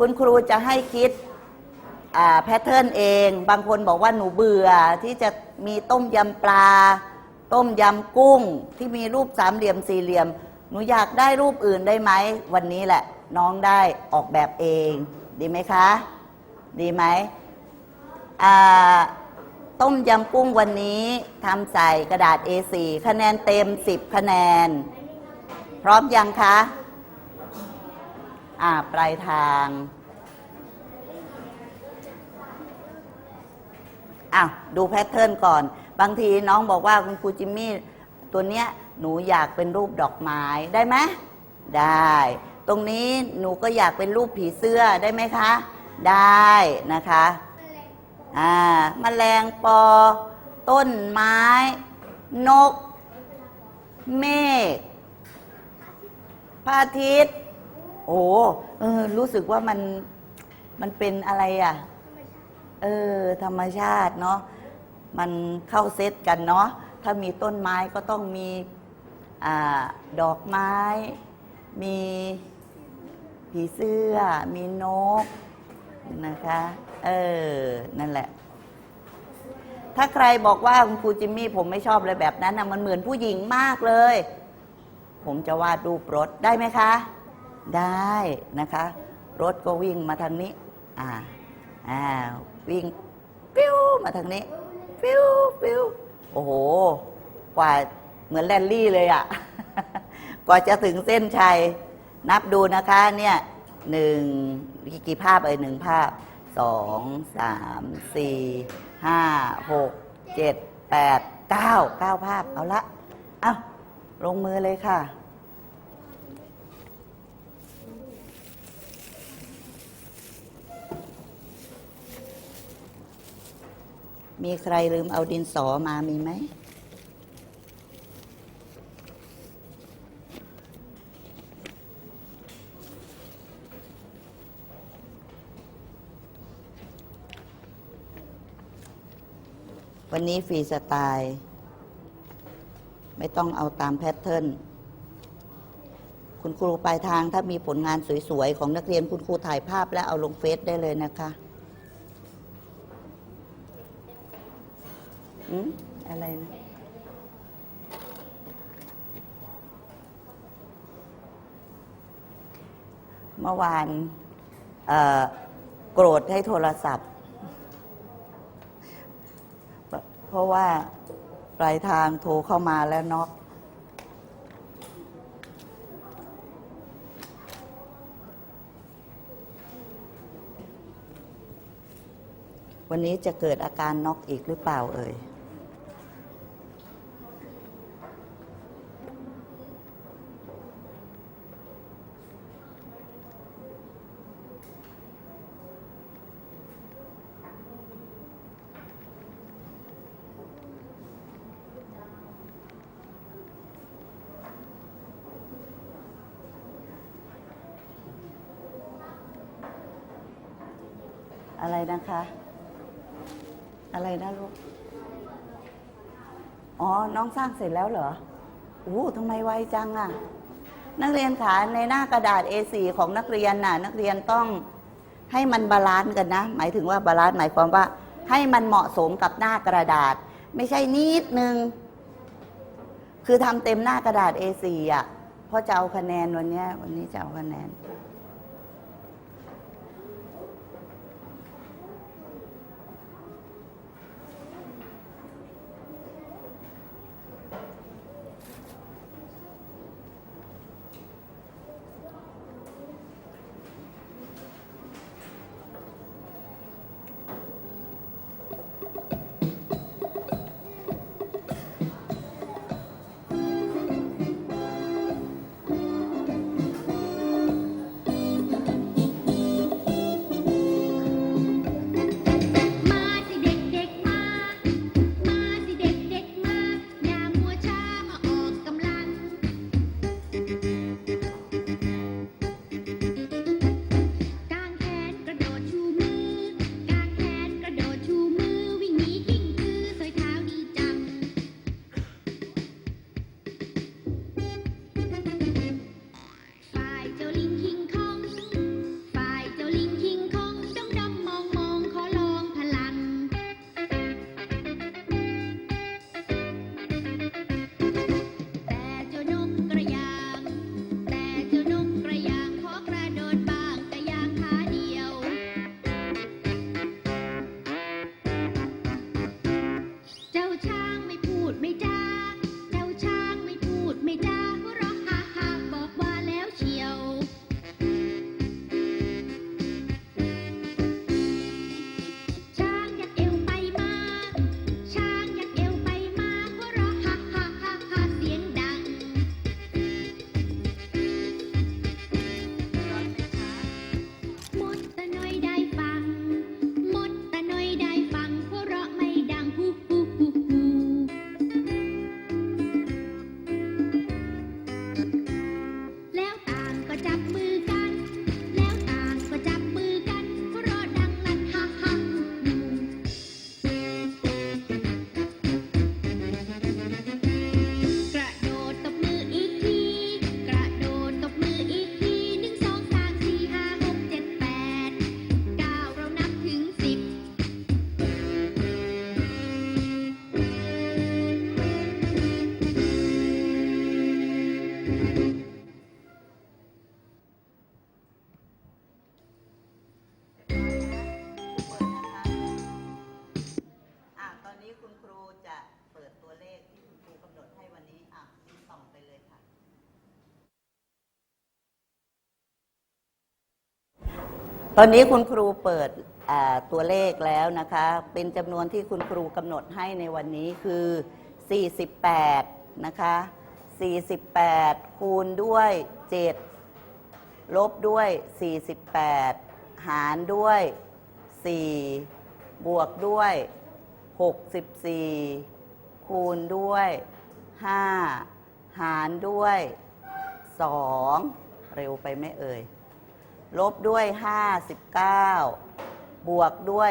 คุณครูจะให้คิดแพทเทิร์นเอง บางคนบอกว่าหนูเบื่อที่จะมีต้มยำปลา ต้มยำกุ้งที่มีรูปสามเหลี่ยมสี่เหลี่ยม หนูอยากได้รูปอื่นได้ไหม วันนี้แหละ น้องได้ออกแบบเอง ดีไหมคะ ดีไหมต้มยำกุ้งวันนี้ทำใส่กระดาษ A4 คะแนนเต็ม 10 คะแนน พร้อมยังคะ อ่าปลายทางอ้าวดูแพทเทิร์นก่อน บางทีน้องบอกว่าคุณครูจิมมี่ตัวเนี้ยหนูอยากเป็นรูปดอกไม้ได้ไหมได้ ตรงนี้หนูก็อยากเป็นรูปผีเสื้อได้ไหมคะ ได้นะคะอ่าแมลงปอ ต้นไม้ นก เมฆพระอาทิตย์ โอ้เออ รู้สึกว่ามันมันเป็นอะไรอะ เออ ธรรมชาติเนาะมันเข้าเซตกันเนาะถ้ามีต้นไม้ก็ต้องมีอาดอกไม้ มีผีเสื้อ มีนกนะคะ เออ นั่นแหละ ถ้าใครบอกว่าคุณครูจิมมี่ผมไม่ชอบเลยแบบนั้นนะมันเหมือนผู้หญิงมากเลย ผมจะวาดรูปรถได้ไหมคะ ได้นะคะรถก็วิ่งมาทางนี้อ่าอ่าวิ่งปิ้วมาทางนี้ปิ้วปิ้วโอ้โห กว่าเหมือนแรลลี่เลยอะกว่าจะถึงเส้นชัย นับดูนะคะเนี่ยหนึ่งกี่ภาพเอ่ยหนึ่งภาพสองสามสี่ห้าหกเจ็ดแปดเก้าเก้าภาพเอาละ เอาลงมือเลยค่ะ มีใครลืมเอาดินสอมามีไหม วันนี้ฟรีสไตล์ ไม่ต้องเอาตามแพทเทิร์นคุณครูปลายทางถ้ามีผลงานสวยๆ ของนักเรียนคุณครูถ่ายภาพและเอาลงเฟซได้เลยนะคะ อืมอะไรนะเมื่อวานโกรธให้โทรศัพท์เพราะเพราะว่าปลายทางโทรเข้ามาแล้วน็อกวันนี้จะเกิดอาการน็อกอีกหรือเปล่าเอ่ย อะไรนะคะ อะไรนะลูก อ๋อ น้องสร้างเสร็จแล้วเหรอโอ้ทำไมไวจังอะ่ะ นักเรียนขาในหน้ากระดาษ A4 ของนักเรียนน่ะ นักเรียนต้องให้มันบาลานซ์กันนะ หมายถึงว่าบาลานซ์หมายความว่า ให้มันเหมาะสมกับหน้ากระดาษ ไม่ใช่นิดนึง คือทำเต็มหน้ากระดาษ A4 อะเพราะจะเอาคะแนนวันนี้วันนี้จะเอาคะแนน ตอนนี้คุณครูเปิดตัวเลขแล้วนะคะ เป็นจำนวนที่คุณครูกำหนดให้ในวันนี้คือ 48 นะคะ 48 คูณด้วย 7 ลบด้วย 48 หารด้วย 4 บวกด้วย 64 คูณด้วย 5 หารด้วย 2 เร็วไปไม่เอ่ย ลบด้วย 59 บวกด้วย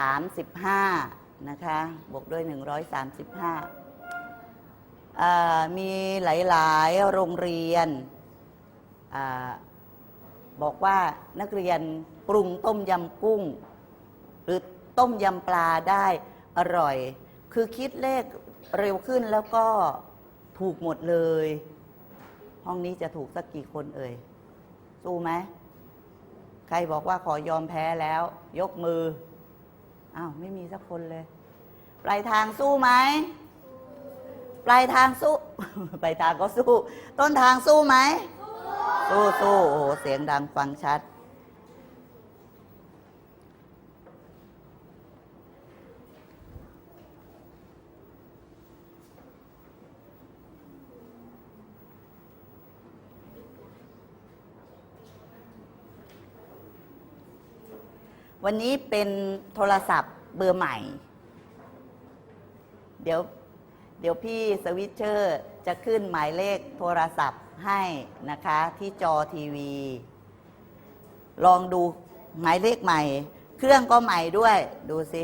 135 นะคะ บวกด้วย 135อ่ามีหลายๆ โรงเรียนอบอกว่านักเรียนปรุงต้มยำกุ้ง หรือต้มยำปลาได้อร่อย คือคิดเลขเร็วขึ้นแล้วก็ถูกหมดเลย ห้องนี้จะถูกสักกี่คนเอ่ย สู้ไหม ใครบอกว่าขอยอมแพ้แล้ว ยกมือ อ้าว ไม่มีสักคนเลย ปลายทางสู้ไหม ปลายทางสู้ ปลายทางก็สู้ ต้นทางสู้ไหม สู้สู้โอ้โหเสียงดังฟังชัด วันนี้เป็นโทรศัพท์เบอร์ใหม่ เดี๋ยวเดี๋ยวพี่สวิตเชอร์จะขึ้นหมายเลขโทรศัพท์ให้นะคะที่จอทีวี ลองดูหมายเลขใหม่ เครื่องก็ใหม่ด้วยดูสิ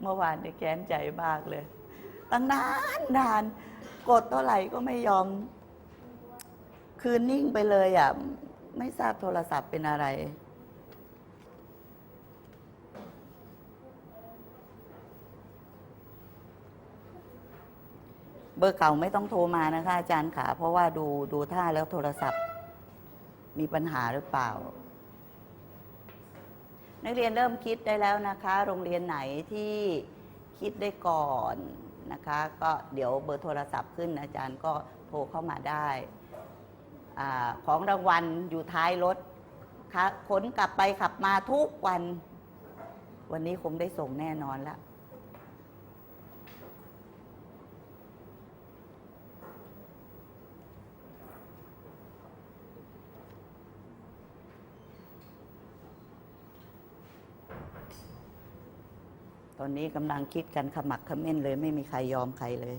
เมื่อวานเนี่ยแค้นใจมากเลย ตั้งนานนาน กดเท่าไหร่ก็ไม่ยอม คืนนิ่งไปเลยอะ ไม่ทราบโทรศัพท์เป็นอะไร เบอร์เก่าไม่ต้องโทรมานะคะ อาจารย์ขาเพราะว่าดูดูท่าแล้วโทรศัพท์ มีปัญหาหรือเปล่า นักเรียนเริ่มคิดได้แล้วนะคะ โรงเรียนไหนที่คิดได้ก่อนนะคะ ก็เดี๋ยวเบอร์โทรศัพท์ขึ้นอาจารย์ก็โทรเข้ามาได้ อของรางวัลอยู่ท้ายรถคะขนกลับไปขับมาทุกวัน วันนี้คงได้ส่งแน่นอนละตอนนี้กำลังคิดกันขมักขม้นเลยไม่มีใครยอมใครเลย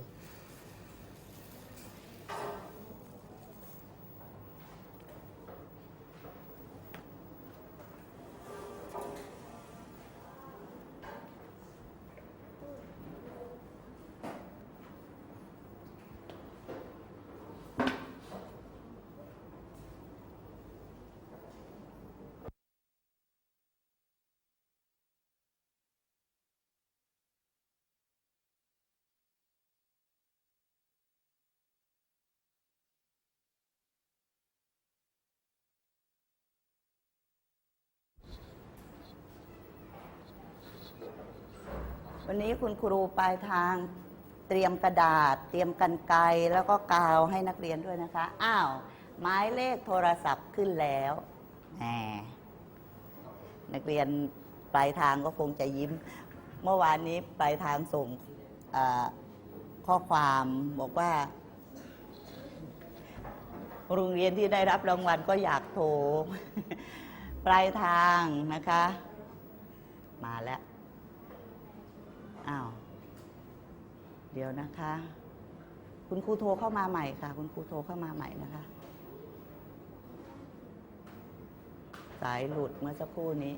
วันนี้คุณครูปลายทางเตรียมกระดาษ เตรียมกันไกรแล้วก็กาวให้นักเรียนด้วยนะคะ อ้าวหมายเลขโทรศัพท์ขึ้นแล้วแหมนักเรียนปลายทางก็คงจะยิ้ม เมื่อวานนี้ปลายทางส่งข้อความบอกว่า โรงเรียนที่ได้รับรางวัลก็อยากโทร ปลายทางนะคะ มาแล้ว อ้าว เดี๋ยวนะคะ คุณครูโทรเข้ามาใหม่ค่ะ คุณครูโทรเข้ามาใหม่นะคะ สายหลุดเมื่อสักครู่นี้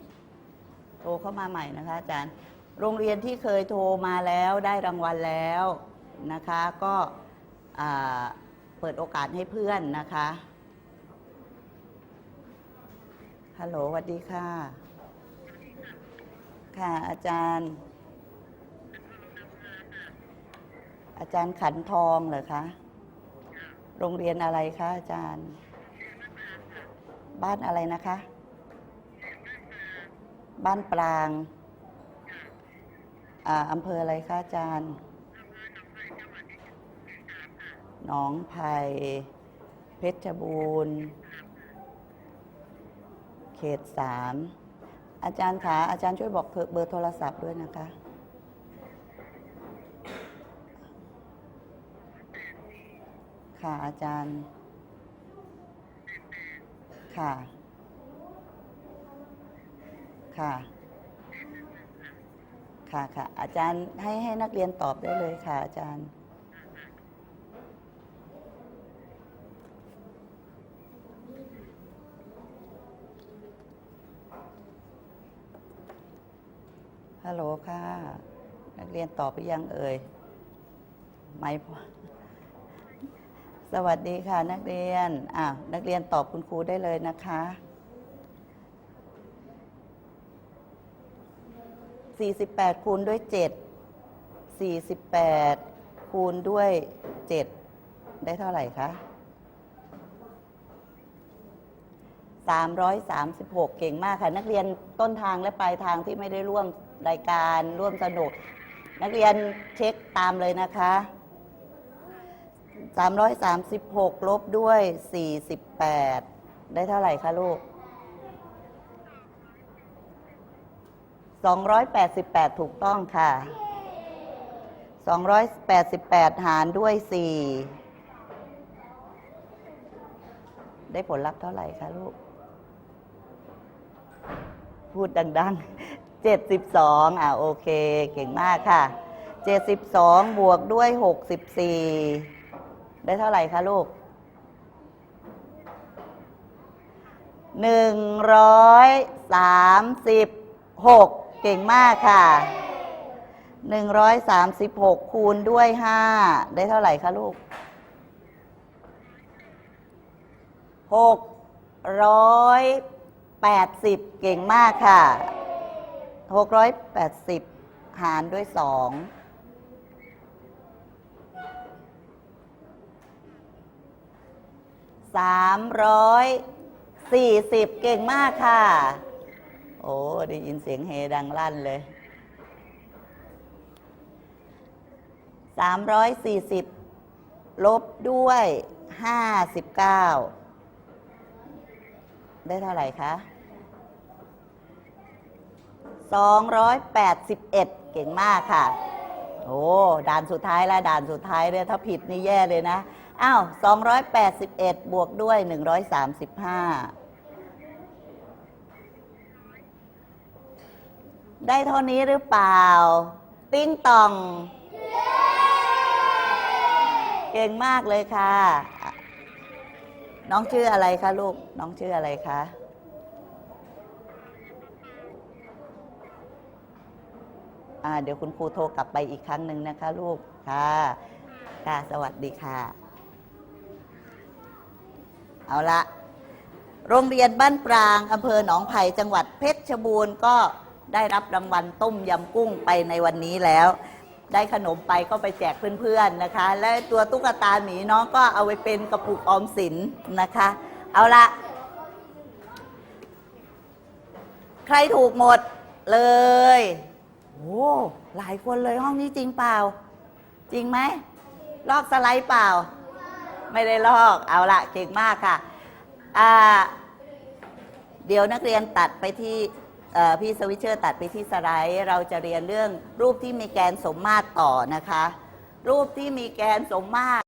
โทรเข้ามาใหม่นะคะอาจารย์ โรงเรียนที่เคยโทรมาแล้วได้รางวัลแล้วนะคะ ก็เปิดโอกาสให้เพื่อนนะคะ ฮัลโหลสวัสดีค่ะ ค่ะอาจารย์ อาจารย์ขันทองเหรอคะ โรงเรียนอะไรคะอาจารย์ บ้านอะไรนะคะ บ้านปรางอ่าอำเภออะไรคะอาจารย์หนองไผ่เพชรบูรณ์ เขตสามอาจารย์คะอาจารย์ช่วยบอกเบอร์โทรศัพท์ด้วยนะคะ ค่ะอาจารย์ ค่ะ ค่ะ ค่ะค่ะ อาจารย์ให้ให้นักเรียนตอบได้เลยค่ะ อาจารย์ ฮัลโหลค่ะ นักเรียนตอบไปยังเอ่ย ไม่พอ สวัสดีค่ะนักเรียนอะนักเรียนตอบคุณครูได้เลยนะคะ 48 คูณด้วย 7 48 คูณด้วย 7 ได้เท่าไหร่คะ 336 เก่งมากค่ะ นักเรียนต้นทางและปลายทางที่ไม่ได้ร่วมรายการร่วมสนุก นักเรียนเช็คตามเลยนะคะ 336 ลบด้วย 48 ได้เท่าไหร่คะลูก 288 ถูกต้องค่ะ 288 หารด้วย 4 ได้ผลลัพธ์เท่าไหร่คะลูก พูดดัง ๆ 72 อ่าโอเค เก่งมากค่ะ 72 บวกด้วย 64 ได้เท่าไหร่คะลูกหนึ่งร้อยสามสิบหกเก่งมากค่ะหนึ่งร้อยสามสิบหกคูณด้วยห้าได้เท่าไหร่คะลูกหกร้อยแปดสิบเก่งมากค่ะหกร้อยแปดสิบหารด้วยสอง 340 เก่งมากค่ะ โอ้ได้ยินเสียงเฮดังลั่นเลย 340 ลบด้วย 59 ได้เท่าไหร่คะ281 เก่งมากค่ะ โอ้ ด่านสุดท้ายแล้วด่านสุดท้ายเลยถ้าผิดนี่แย่เลยนะ อ้าว281 บวกด้วย 135 ได้เท่านี้หรือเปล่า ติ้งตอง เก่งมากเลยค่ะ น้องชื่ออะไรคะลูก น้องชื่ออะไรคะอ่าเดี๋ยวคุณครูโทรกลับไปอีกครั้งหนึ่งนะคะลูก ค่ะ ค่ะ สวัสดีค่ะ เอาละโรงเรียนบ้านปรางอำเภอหนองไผ่จังหวัดเพชรบูรณ์ก็ได้รับรางวัลต้มยำกุ้งไปในวันนี้แล้ว ได้ขนมไปก็ไปแจกเพื่อนๆนะคะ และตัวตุ๊กตาหมีน้องก็เอาไปเป็นกระปุกออมสินนะคะ เอาละใครถูกหมดเลยโอ้หลายคนเลยห้องนี้จริงเปล่า จริงไหมลอกสไลด์เปล่า ไม่ได้ลอกเอาละเก่งมากค่ะเดี๋ยวนักเรียนตัดไปที่พี่สวิชเชอร์ตัดไปที่สไลด์เราจะเรียนเรื่องรูปที่มีแกนสมมาตรต่อนะคะ รูปที่มีแกนสมมาตร